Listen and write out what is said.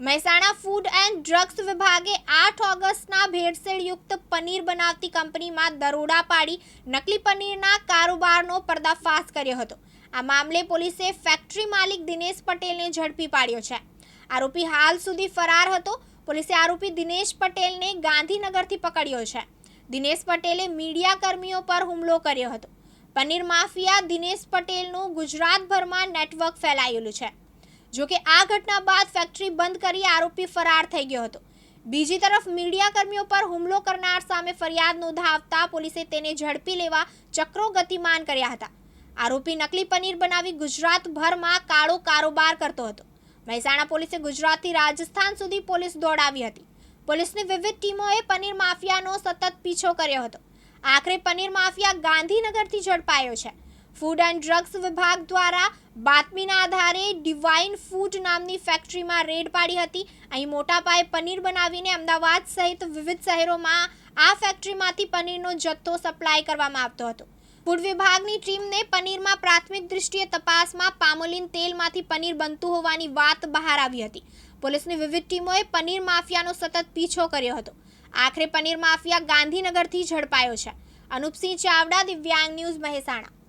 Mehsana food and drugs વિભાગે આઠ ઓગસ્ટના ભેળસેળયુક્ત પનીર બનાવતી કંપનીમાં દરોડા પાડી નકલી પનીરના કારોબારનો પર્દાફાશ કર્યો હતો. આ મામલે પોલીસે ફેક્ટરી માલિક દિનેશ પટેલને ઝડપી પાડ્યો છે. આરોપી હાલ સુધી ફરાર હતો. પોલીસે આરોપી દિનેશ પટેલને ગાંધીનગરથી પકડ્યો છે. દિનેશ પટેલે મીડિયા કર્મીઓ પર હુમલો કર્યો હતો. પનીર માફિયા દિનેશ પટેલનું ગુજરાતભરમાં નેટવર્ક ફેલાયેલું છે. જો કે આ ઘટના બાદ ફેક્ટરી બંધ કરી આરોપી ફરાર થઈ ગયો હતો. બીજી તરફ મીડિયા કર્મીઓ પર હુમલો કરનાર સામે ફરિયાદ નોંધાવતા પોલીસે તેને ઝડપી લેવા ચક્રો ગતિમાન કર્યા હતા. આરોપી નકલી પનીર બનાવી ગુજરાતભરમાં કાળો કારોબાર કરતો હતો. મહેસાણા પોલીસે ગુજરાતથી રાજસ્થાન સુધી પોલીસ દોડાવી હતી. પોલીસની વિવિધ ટીમોએ પનીર માફિયાનો સતત પીછો કર્યો હતો. આખરે પનીર માફિયા ગાંધીનગરથી ઝડપાયો છે. ફૂડ એન્ડ ડ્રગ્સ વિભાગ દ્વારા બાતમીના આધારે ડિવાઇન ફૂડ નામની ફેક્ટરીમાં રેડ પાડી હતી. અહીં મોટા પાયે પનીર બનાવીને અમદાવાદ સહિત વિવિધ શહેરોમાં આ ફેક્ટરીમાંથી પનીરનો જથ્થો સપ્લાય કરવામાં આવતો હતો. ફૂડ વિભાગની ટીમને પનીરમાં પ્રાથમિક દૃષ્ટિએ તપાસમાં પામોલિન તેલમાંથી પનીર બનતું હોવાની વાત બહાર આવી હતી. પોલીસની વિવિધ ટીમોએ પનીર માફિયાનો સતત પીછો કર્યો હતો. આખરે પનીર માફિયા ગાંધીનગરથી ઝડપાયો છે. અનુપસિંહ ચાવડા, દિવ્યાંગ ન્યૂઝ મહેસાણા.